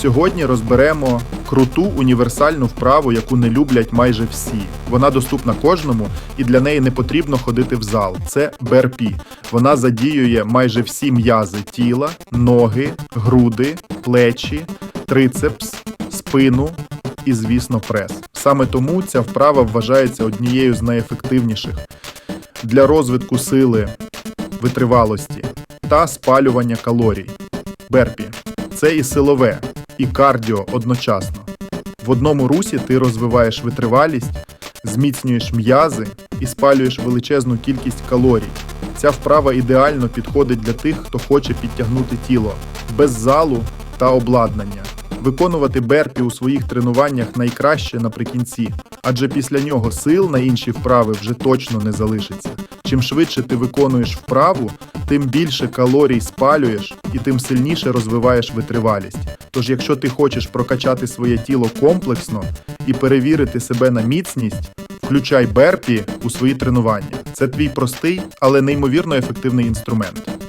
Сьогодні розберемо круту універсальну вправу, яку не люблять майже всі. Вона доступна кожному, і для неї не потрібно ходити в зал. Це берпі. Вона задіює майже всі м'язи тіла, ноги, груди, плечі, трицепс, спину і, звісно, прес. Саме тому ця вправа вважається однією з найефективніших для розвитку сили, витривалості та спалювання калорій. Берпі це і силове, і кардіо одночасно. В одному русі ти розвиваєш витривалість, зміцнюєш м'язи і спалюєш величезну кількість калорій. Ця вправа ідеально підходить для тих, хто хоче підтягнути тіло без залу та обладнання. Виконувати берпі у своїх тренуваннях найкраще наприкінці, адже після нього сил на інші вправи вже точно не залишиться. Чим швидше ти виконуєш вправу, тим більше калорій спалюєш і тим сильніше розвиваєш витривалість. Тож, якщо ти хочеш прокачати своє тіло комплексно і перевірити себе на міцність, включай берпі у свої тренування. Це твій простий, але неймовірно ефективний інструмент.